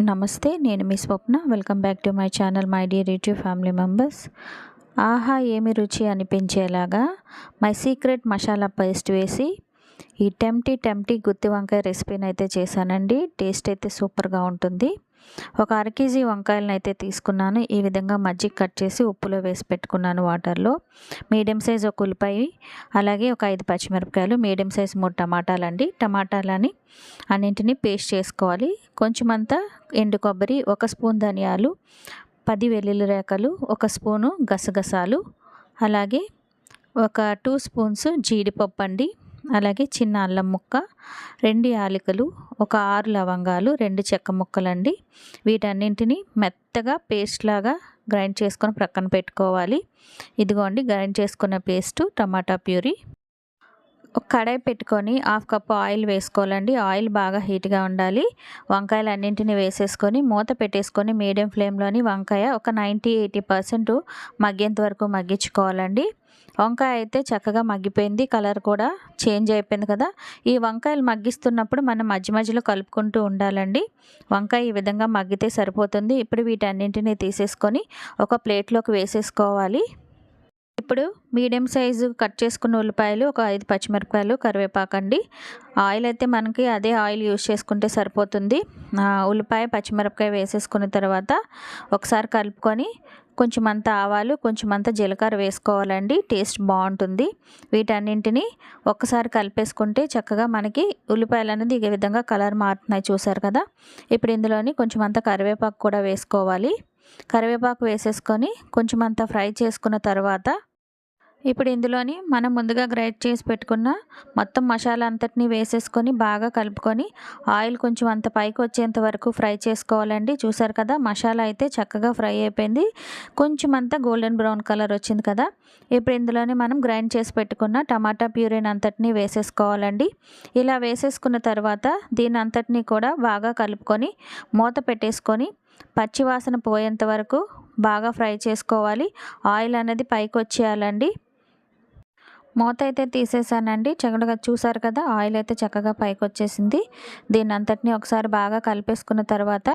నమస్తే నేను మీ Swapna. Welcome back to my channel my dear YouTube family members. ఆహా ఏమి రుచి అనిపించేలాగా? మై సీక్రెట్ మసాలా పేస్ట్ వేసి ఈ టెంప్టీ టెంప్టీ గుత్తి వంకాయ రెసిపీని అయితే చేశానండి. టేస్ట్ అయితే సూపర్గా ఉంటుంది. ఒక అర కేజీ వంకాయలను అయితే తీసుకున్నాను. ఈ విధంగా మజ్జిగ కట్ చేసి ఉప్పులో వేసి పెట్టుకున్నాను వాటర్లో. మీడియం సైజ్ ఒక ఉల్లిపాయ అలాగే ఒక ఐదు పచ్చిమిరపకాయలు మీడియం సైజ్ మూడు టమాటాలు అండి టమాటాలని అన్నింటినీ పేస్ట్ చేసుకోవాలి. కొంచెం అంతా ఎండు కొబ్బరి ఒక స్పూన్ ధనియాలు పది వెల్లుల్లి రేఖలు ఒక స్పూను గసగసాలు అలాగే ఒక టూ స్పూన్స్ జీడిపప్పు అండి. అలాగే చిన్న అల్లం ముక్క రెండు యాలకులు ఒక ఆరు లవంగాలు రెండు చెక్క ముక్కలండి. వీటన్నింటిని మెత్తగా పేస్ట్ లాగా గ్రైండ్ చేసుకొని ప్రక్కన పెట్టుకోవాలి. ఇదిగోండి గ్రైండ్ చేసుకున్న పేస్ట్ టమాటా ప్యూరీ. ఒక కడాయి పెట్టుకొని హాఫ్ కప్ ఆయిల్ వేసుకోవాలండి. ఆయిల్ బాగా హీట్గా ఉండాలి. వంకాయలు అన్నింటిని వేసేసుకొని మూత పెట్టేసుకొని మీడియం ఫ్లేమ్లోని వంకాయ ఒక నైంటీ ఎయిటీ పర్సెంట్ మగ్గేంత వరకు మగ్గించుకోవాలండి. వంకాయ అయితే చక్కగా మగ్గిపోయింది. కలర్ కూడా చేంజ్ అయిపోయింది కదా. ఈ వంకాయలు మగ్గిస్తున్నప్పుడు మనం మధ్య మధ్యలో కలుపుకుంటూ ఉండాలండి. వంకాయ ఈ విధంగా మగ్గితే సరిపోతుంది. ఇప్పుడు వీటన్నింటినీ తీసేసుకొని ఒక ప్లేట్లోకి వేసేసుకోవాలి. ఇప్పుడు మీడియం సైజు కట్ చేసుకున్న ఉల్లిపాయలు ఒక ఐదు పచ్చిమిరపకాయలు కరివేపాకండి ఆయిల్ అయితే మనకి అదే ఆయిల్ యూజ్ చేసుకుంటే సరిపోతుంది. ఉల్లిపాయ పచ్చిమిరపకాయ వేసేసుకున్న తర్వాత ఒకసారి కలుపుకొని కొంచెం అంత ఆవాలు కొంచెం అంత జీలకర్ర వేసుకోవాలండి. టేస్ట్ బాగుంటుంది. వీటన్నింటినీ ఒక్కసారి కలిపేసుకుంటే చక్కగా మనకి ఉల్లిపాయలు అనేది ఈ విధంగా కలర్ మారుతున్నాయి చూసారు కదా. ఇప్పుడు ఇందులోని కొంచెం అంత కరివేపాకు కూడా వేసుకోవాలి. కరివేపాకు వేసేసుకొని కొంచెం అంత ఫ్రై చేసుకున్న తర్వాత ఇప్పుడు ఇందులోని మనం ముందుగా గ్రైండ్ చేసి పెట్టుకున్న మొత్తం మసాలా అంతటిని వేసేసుకొని బాగా కలుపుకొని ఆయిల్ కొంచెం అంత పైకి వచ్చేంత వరకు ఫ్రై చేసుకోవాలండి. చూసారు కదా మసాలా అయితే చక్కగా ఫ్రై అయిపోయింది. కొంచెం అంతా గోల్డెన్ బ్రౌన్ కలర్ వచ్చింది కదా. ఇప్పుడు ఇందులోనే మనం గ్రైండ్ చేసి పెట్టుకున్న టమాటా ప్యూరిన్ అంతటిని వేసేసుకోవాలండి. ఇలా వేసేసుకున్న తర్వాత దీని అంతటినీ కూడా బాగా కలుపుకొని మూత పెట్టేసుకొని పచ్చివాసన పోయేంత వరకు బాగా ఫ్రై చేసుకోవాలి. ఆయిల్ అనేది పైకి వచ్చేయాలండి. మూత అయితే తీసేసానండి. చక్కగా చూసారు కదా ఆయిల్ అయితే చక్కగా పైకి వచ్చేసింది దీన్ని అంతటిని ఒకసారి బాగా కలిపేసుకున్న తర్వాత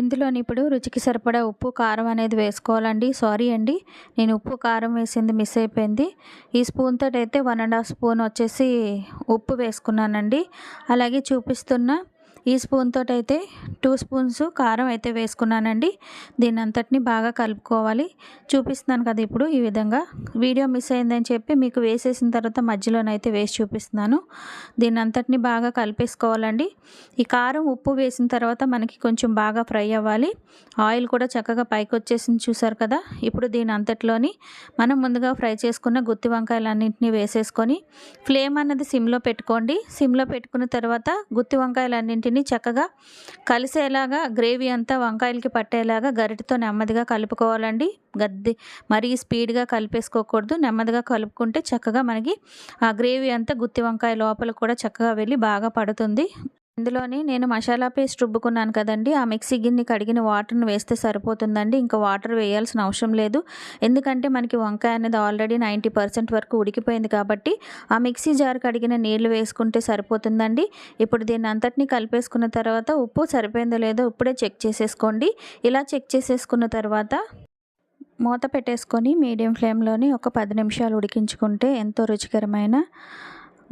ఇందులోని ఇప్పుడు రుచికి సరిపడా ఉప్పు కారం అనేది వేసుకోవాలండి. సారీ అండి నేను ఉప్పు కారం వేసింది మిస్ అయిపోయింది. ఈ స్పూన్ తోటి అయితే వన్ అండ్ హాఫ్ స్పూన్ వచ్చేసి ఉప్పు వేసుకున్నానండి. అలాగే చూపిస్తున్న ఈ స్పూన్ తోటి అయితే టూ స్పూన్స్ కారం అయితే వేసుకున్నానండి. దీని అంతటిని బాగా కలుపుకోవాలి. చూపిస్తున్నాను కదా ఇప్పుడు ఈ విధంగా. వీడియో మిస్ అయిందని చెప్పి మీకు వేసేసిన తర్వాత మధ్యలోనైతే వేసి చూపిస్తున్నాను. దీని అంతటిని బాగా కలిపేసుకోవాలండి. ఈ కారం ఉప్పు వేసిన తర్వాత మనకి కొంచెం బాగా ఫ్రై అవ్వాలి. ఆయిల్ కూడా చక్కగా పైకి వచ్చేసింది చూసారు కదా. ఇప్పుడు దీని అంతట్లోని మనం ముందుగా ఫ్రై చేసుకున్న గుత్తి వంకాయలన్నింటినీ వేసేసుకొని ఫ్లేమ్ అన్నది సిమ్లో పెట్టుకోండి. సిమ్లో పెట్టుకున్న తర్వాత గుత్తి వంకాయలన్నింటినీ వీటిని చక్కగా కలిసేలాగా గ్రేవీ అంతా వంకాయలకి పట్టేలాగా గరిటతో నెమ్మదిగా కలుపుకోవాలండి. గద్ది మరీ స్పీడ్గా కలిపేసుకోకూడదు. నెమ్మదిగా కలుపుకుంటే చక్కగా మనకి ఆ గ్రేవీ అంతా గుత్తి వంకాయ లోపల కూడా చక్కగా వెళ్ళి బాగా పడుతుంది. ఇందులోని నేను మసాలా పేస్ట్ రుబ్బుకున్నాను కదండి. ఆ మిక్సీ గిన్నె కడిగిన వాటర్ని వేస్తే సరిపోతుందండి. ఇంకా వాటర్ వేయాల్సిన అవసరం లేదు. ఎందుకంటే మనకి వంకాయ అనేది ఆల్రెడీ నైంటీ పర్సెంట్ వరకు ఉడికిపోయింది కాబట్టి ఆ మిక్సీ జార్ కడిగిన నీళ్ళు వేసుకుంటే సరిపోతుందండి. ఇప్పుడు దీన్ని అంతటిని కలిపేసుకున్న తర్వాత ఉప్పు సరిపోయిందో లేదో ఇప్పుడే చెక్ చేసేసుకోండి. ఇలా చెక్ చేసేసుకున్న తర్వాత మూత పెట్టేసుకొని మీడియం ఫ్లేమ్లోని ఒక పది నిమిషాలు ఉడికించుకుంటే ఎంతో రుచికరమైన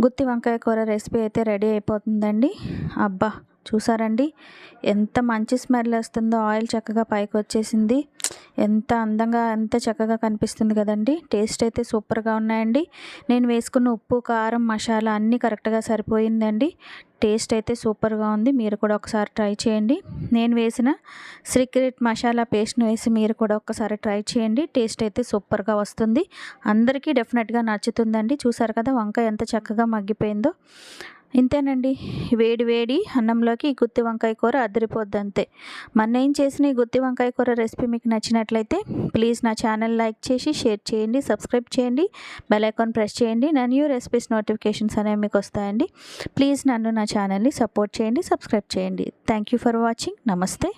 గుత్తి వంకాయ కూర రెసిపీ అయితే రెడీ అయిపోతుందండి. అబ్బా చూసారండి? ఎంత మంచి స్మెల్ వస్తుందో ఆయిల్ చక్కగా పైకి వచ్చేసింది ఎంత అందంగా ఎంత చక్కగా కనిపిస్తుంది కదండి. టేస్ట్ అయితే సూపర్గా ఉన్నాయండి. నేను వేసుకున్న ఉప్పు కారం మసాలా అన్నీ కరెక్ట్గా సరిపోయిందండి. టేస్ట్ అయితే సూపర్గా ఉంది. మీరు కూడా ఒకసారి ట్రై చేయండి. నేను వేసిన సీక్రెట్ మసాలా పేస్ట్ని వేసి మీరు కూడా ఒకసారి ట్రై చేయండి. టేస్ట్ అయితే సూపర్గా వస్తుంది. అందరికీ డెఫినెట్గా నచ్చుతుందండి. చూసారు కదా వంకాయ ఎంత చక్కగా మగ్గిపోయిందో. ఇంతేనండి. వేడి వేడి అన్నంలోకి ఈ గుత్తి వంకాయ కూర అదిరిపోద్ది అంతే మన ఏం చేసిన ఈ గుత్తి వంకాయ కూర రెసిపీ మీకు నచ్చినట్లయితే ప్లీజ్ నా ఛానల్ లైక్ చేసి షేర్ చేయండి సబ్స్క్రైబ్ చేయండి బెల్ ఐకాన్ ప్రెస్ చేయండి. నా న్యూ రెసిపీస్ నోటిఫికేషన్స్ అనేవి మీకు వస్తాయండి. ప్లీజ్ నన్ను నా ఛానల్ని సపోర్ట్ చేయండి సబ్స్క్రైబ్ చేయండి. Thank you for watching. నమస్తే.